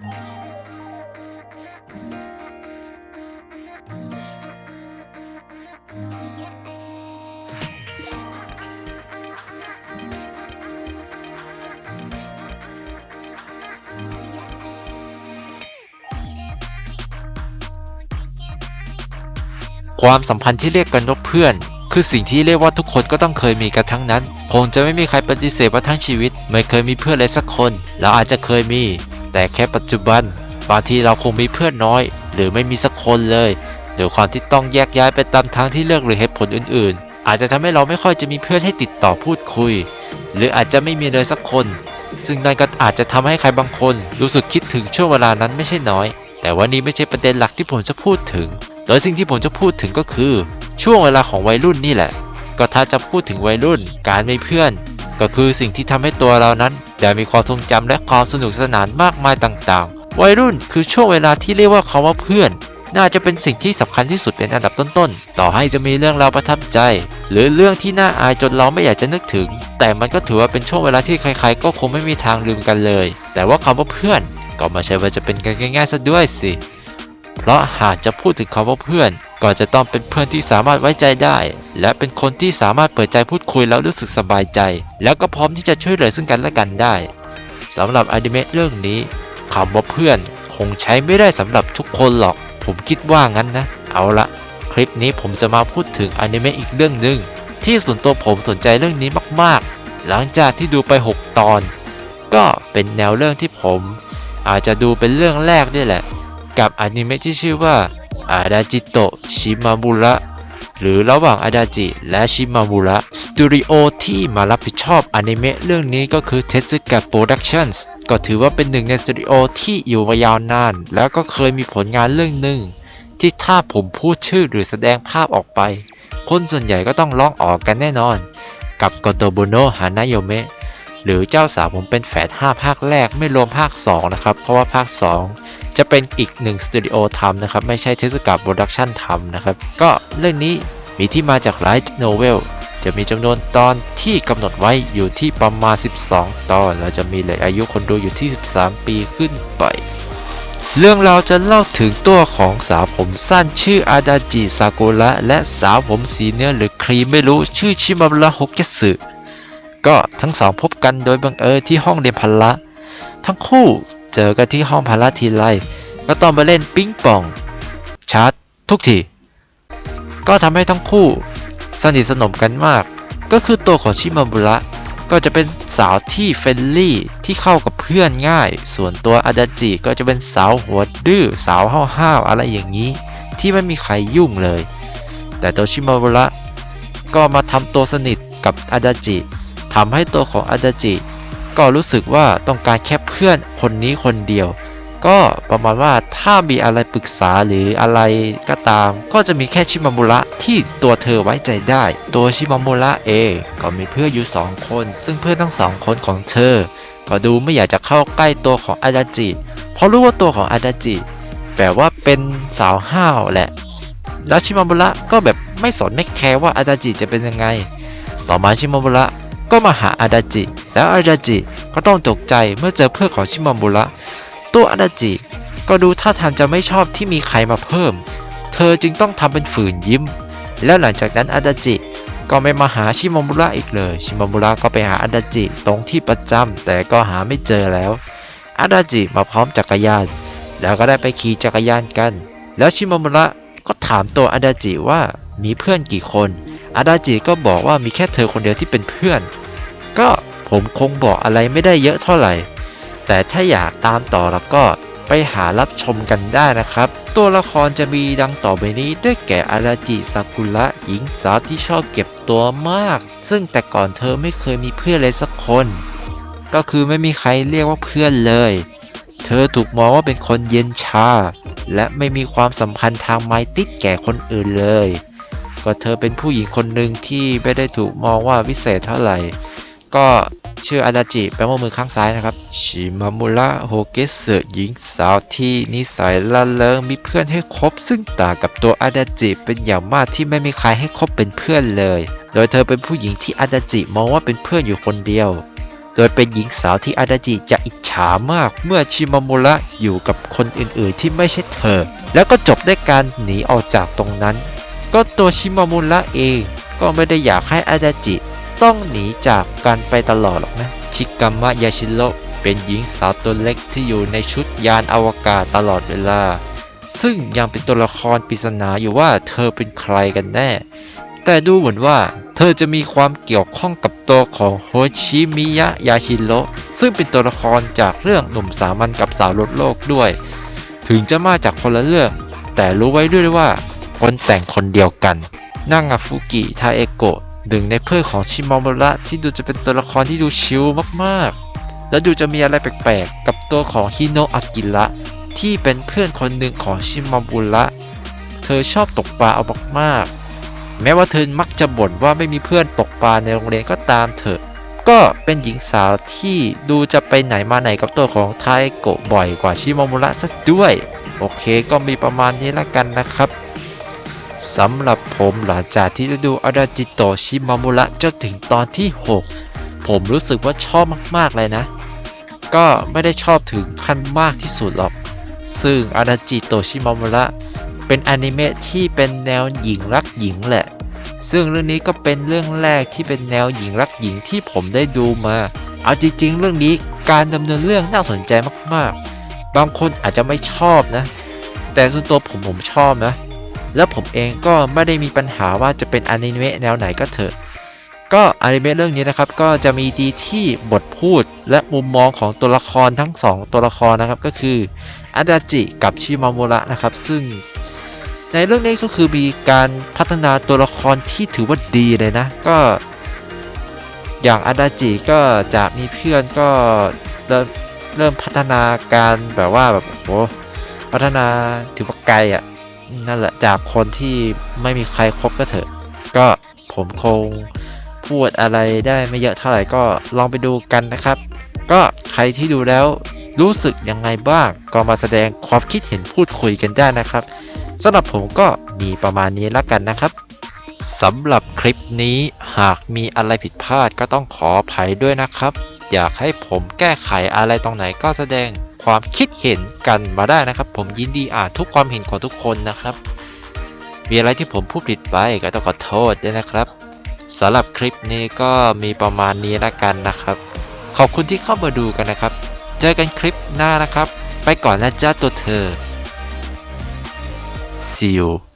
ความสัมพันธ์ที่เรียกกันว่าเพื่อน คือสิ่งที่เรียกว่าทุกคนก็ต้องเคยมีกันทั้งนั้น คงจะไม่มีใครปฏิเสธว่าทั้งชีวิต ไม่เคยมีเพื่อนเลยสักคน เราอาจจะเคยมี แต่แค่ปัจจุบันบางทีเราคงมีเพื่อนน้อย หรือไม่มีสักคนเลยโดยความที่ต้องแยกย้ายไปตามทางที่เลือกหรือเหตุผลอื่น ๆ อาจจะทำให้เราไม่ค่อยจะมีเพื่อนให้ติดต่อพูดคุย หรืออาจจะไม่มีเลยสักคน ซึ่งนั่นก็อาจจะทำให้ใครบางคน รู้สึกคิดถึงช่วงเวลานั้นไม่ใช่น้อย แต่ว่านี้ไม่ใช่ประเด็นหลักที่ผมจะพูดถึง โดยสิ่งที่ผมจะพูดถึงก็คือ ช่วงเวลาของวัยรุ่นนี่แหละ ก็ถ้าจะพูดถึงวัยรุ่น การมีเพื่อน ก็คือสิ่งที่ทำให้ตัวเรานั้นได้มีความทรงจำและความสนุกสนานมากมายต่างๆ วัยรุ่นคือช่วงเวลาที่เรียกว่าคำว่าเพื่อน น่าจะเป็นสิ่งที่สำคัญที่สุดเป็นอันดับต้นๆ ต่อให้จะมีเรื่องราวประทับใจ หรือเรื่องที่น่าอายจนเราไม่อยากจะนึกถึง แต่มันก็ถือว่าเป็นช่วงเวลาที่ใครๆ ก็คงไม่มีทางลืมกันเลย แต่ว่าคำว่าเพื่อน ก็ไม่ใช่ว่าจะเป็นกันง่ายๆซะด้วยสิ เพราะหากจะพูดถึงคำว่าเพื่อน ก็จะต้องเป็นเพื่อนที่สามารถไว้ใจได้ และเป็นคนที่สามารถเปิดใจพูดคุยแล้วรู้สึกสบายใจ แล้วก็พร้อมที่จะช่วยเหลือซึ่งกันและกันได้สำหรับอนิเมะเรื่องนี้คำว่าเพื่อน คงใช้ไม่ได้สำหรับทุกคนหรอก ผมคิดว่างั้นนะ เอาละคลิปนี้ผมจะมาพูดถึงอนิเมะอีกเรื่องหนึ่งที่ส่วนตัวผมสนใจเรื่องนี้มากๆ หลังจากที่ดูไป 6 ตอน ก็เป็นแนวเรื่องที่ผม อาจจะดูเป็นเรื่องแรกด้วยแหละ กับอนิเมะที่ชื่อว่าอาดาจิโตะชิมาบุระหรือระหว่างอาดาจิและชิมาบุระสตูดิโอที่มารับผิดชอบอนิเมะเรื่องนี้ก็คือ t e s u k a Productions ก็ถือว่าเป็นหนึ่งในสตูดิโอที่อยู่มายาวนาน แล้วก็เคยมีผลงานเรื่องหนึ่งที่ถ้าผมพูดชื่อหรือแสดงภาพออกไป คนส่วนใหญ่ก็ต้องร้องออกกันแน่นอน กับโกโตโบโนฮานาโยเมะหรือเจ้าสาวผมเป็นแฝด5ภาคแรกไม่รวมภาค 2 นะครับ เพราะว่าภาค 2 จะเป็นอีกหนึ่งสตูดิโอทำนะครับ ไม่ใช่เทศกาลโปรดักชันทำนะครับ ก็เรื่องนี้มีที่มาจากไลท์โนเวลจะมีจำนวนตอนที่กำหนดไว้อยู่ที่ประมาณ 12 ตอน แล้วจะมีเลือายุคนดูอยู่ที่ 13 ปีขึ้นไป เรื่องราวจะเล่าถึงตัวของสาวผมสั้นชื่ออาดาจิซากุระและสาวผมสีเนื้อหรือครีมไม่รู้ชื่อชิมาบุระฮกเกสึก็ทั้งสองพบกันโดยบังเอิญที่ห้องเรียนพละ ทั้งคู่ เจอกันที่ห้องพาละทีไรก็ต้องมาเล่นปิ๊งปองชาร์จทุกที ก็ทำให้ทั้งคู่ สนิทสนมกันมาก ก็คือตัวของชิมาบุระก็จะเป็นสาวที่เฟรนลี่ที่เข้ากับเพื่อนง่าย ส่วนตัวอาดาจิก็จะเป็นสาวหัวดื้อสาวห้าวๆอะไรอย่างนี้ ที่ไม่มีใครยุ่งเลย แต่ตัวชิมาบุระก็มาทำตัวสนิทกับอาดาจิทำให้ตัวของอาดาจิ ก็รู้สึกว่าต้องการแค่เพื่อนคนนี้คนเดียว ก็ประมาณว่าถ้ามีอะไรปรึกษาหรืออะไรก็ตาม ก็จะมีแค่ชิมามุระที่ตัวเธอไว้ใจได้ ตัวชิมามุระเองก็มีเพื่อนอยู่สองคน ซึ่งเพื่อนทั้งสองคนของเธอ ก็ดูไม่อยากจะเข้าใกล้ตัวของอาดาจิเพราะรู้ว่าตัวของอาดาจิแบบว่าเป็นสาวห้าวแหละ แล้วชิมามุระก็แบบไม่สนไม่แคร์ว่าอาดาจิจะเป็นยังไง ต่อมาชิมามุระ ก็มาหาอาดาจิ แล้วอาดาจิก็ต้องตกใจเมื่อเจอเพื่อนของชิมามุระ ตัวอาดาจิ ก็ดูท่าทางจะไม่ชอบที่มีใครมาเพิ่ม เธอจึงต้องทำเป็นฝืนยิ้ม แล้วหลังจากนั้นอาดาจิก็ไม่มาหาชิมามุระอีกเลย ชิมามุระก็ไปหาอาดาจิตรงที่ประจำแต่ก็หาไม่เจอแล้วอาดาจิมาพร้อมจักรยาน แล้วก็ได้ไปขี่จักรยานกัน แล้วชิมามุระก็ถามตัวอาดาจิว่า มีเพื่อนกี่คน อาดาจิก็บอกว่ามีแค่เธอคนเดียวที่เป็นเพื่อน ก็ผมคงบอกอะไรไม่ได้เยอะเท่าไหร่ แต่ถ้าอยากตามต่อแล้วก็ไปหารับชมกันได้นะครับ ตัวละครจะมีดังต่อไปนี้ได้แก่อาราจิซากุระหญิงสาวที่ชอบเก็บตัวมาก ซึ่งแต่ก่อนเธอไม่เคยมีเพื่อนเลยสักคน ก็คือไม่มีใครเรียกว่าเพื่อนเลย เธอถูกมองว่าเป็นคนเย็นชา และไม่มีความสัมพันธ์ทางไมตริกแก่คนอื่นเลย ก็เธอเป็นผู้หญิงคนหนึ่งที่ไม่ได้ถูกมองว่าวิเศษเท่าไหร่ ก็ชื่ออาดาจิแปลว่ามือข้างซ้ายนะครับ ชิมามุระโฮเกสึหญิงสาวที่นิสัยละเลงมีเพื่อนให้คบ ซึ่งต่างกับตัวอาดาจิเป็นอย่างมากที่ไม่มีใครให้คบเป็นเพื่อนเลย โดยเธอเป็นผู้หญิงที่อาดาจิมองว่าเป็นเพื่อนอยู่คนเดียว โดดยเป็นหญิงสาวที่อาดาจิจะอิจฉามากเมื่อชิมามุระอยู่กับคนอื่นๆที่ไม่ใช่เธอ แล้วก็จบด้วยการหนีออกจากตรงนั้น ก็ตัวชิมามุระเองก็ไม่ได้อยากให้อาดาจิ ต้องหนีจากกันไปตลอดหรอกนะ ชิกามะยาชิโรเป็นหญิงสาวตัวเล็กที่อยู่ในชุดยานอวกาศตลอดเวลา ซึ่งยังเป็นตัวละครปริศนาอยู่ว่าเธอเป็นใครกันแน่ แต่ดูเหมือนว่าเธอจะมีความเกี่ยวข้องกับตัวของโฮชิมิยะยาชิโรซึ่งเป็นตัวละครจากเรื่องหนุ่มสามัญกับสาวลดโลกด้วย ถึงจะมาจากคนละเรื่อง แต่รู้ไว้ด้วยว่า คนแต่งคนเดียวกัน นางาฟุกิทาเอโกะหนึ่งในเพื่อนของชิมามระที่ดูจะเป็นตัวละครที่ดูชิลมากๆ และดูจะมีอะไรแปลกๆ กับตัวของฮิโนะอากิระที่เป็นเพื่อนคนหนึ่งของชิมามุระเธอชอบตกปลาเอามากๆ แม้ว่าเธอมักจะบ่นว่าไม่มีเพื่อนตกปลาในโรงเรียนก็ตามเถอะ ก็เป็นหญิงสาวที่ดูจะไปไหนมาไหนกับตัวของไทโกะบ่อยกว่าชิมามุระซะด้วย โอเคก็มีประมาณนี้ละกันนะครับ สำหรับผมหลังจากที่ได้ดูอาดาจิโตชิมามุระจนถึงตอนที่ 6 ผมรู้สึกว่าชอบมากๆเลยนะ ก็ไม่ได้ชอบถึงขั้นมากที่สุดหรอก ซึ่งอาดาจิโตชิมามุระเป็นอนิเมะที่เป็นแนวหญิงรักหญิงแหละ ซึ่งเรื่องนี้ก็เป็นเรื่องแรกที่เป็นแนวหญิงรักหญิงที่ผมได้ดูมา เอาจริงๆ เรื่องนี้การดำเนินเรื่องน่าสนใจมากๆ บางคนอาจจะไม่ชอบนะ แต่ส่วนตัวผมผมชอบนะ แล้วผมเองก็ไม่ได้มีปัญหาว่าจะเป็นอนิเมะแนวไหนก็เถอะ ก็อนิเมะเรื่องนี้นะครับก็จะมีดีที่บทพูดและมุมมองของตัวละครทั้งสองตัวละครนะครับก็คืออาดาจิกับชิมามุระนะครับ ซึ่งในเรื่องนี้ก็คือมีการพัฒนาตัวละครที่ถือว่าดีเลยนะ ก็ อย่างอาดาจิก็จะมีเพื่อนก็เริ่มเริ่มพัฒนาการแบบว่าแบบโอ้โหพัฒนาถือว่าไกลอะ่ะ นั่นแหละจากคนที่ไม่มีใครครบก็เถอะ ก็ผมคงพูดอะไรได้ไม่เยอะเท่าไหร่ก็ลองไปดูกันนะครับ ก็ใครที่ดูแล้วรู้สึกยังไงบ้างก็มาแสดงความคิดเห็นพูดคุยกันได้นะครับสำหรับผมก็มีประมาณนี้แล้วกันนะครับสำหรับคลิปนี้หากมีอะไรผิดพลาดก็ต้องขออภัยด้วยนะครับ อยากให้ผมแก้ไขอะไรตรงไหนก็แสดง ความคิดเห็นกันมาได้นะครับ ผมยินดีอ่านทุกความเห็นของทุกคนนะครับ มีอะไรที่ผมพูดผิดไปก็ต้องขอโทษด้วยนะครับสำหรับคลิปนี้ก็มีประมาณนี้แล้วกันนะครับ ขอบคุณที่เข้ามาดูกันนะครับ เจอกันคลิปหน้านะครับ ไปก่อนนะจ้าตัวเธอ See you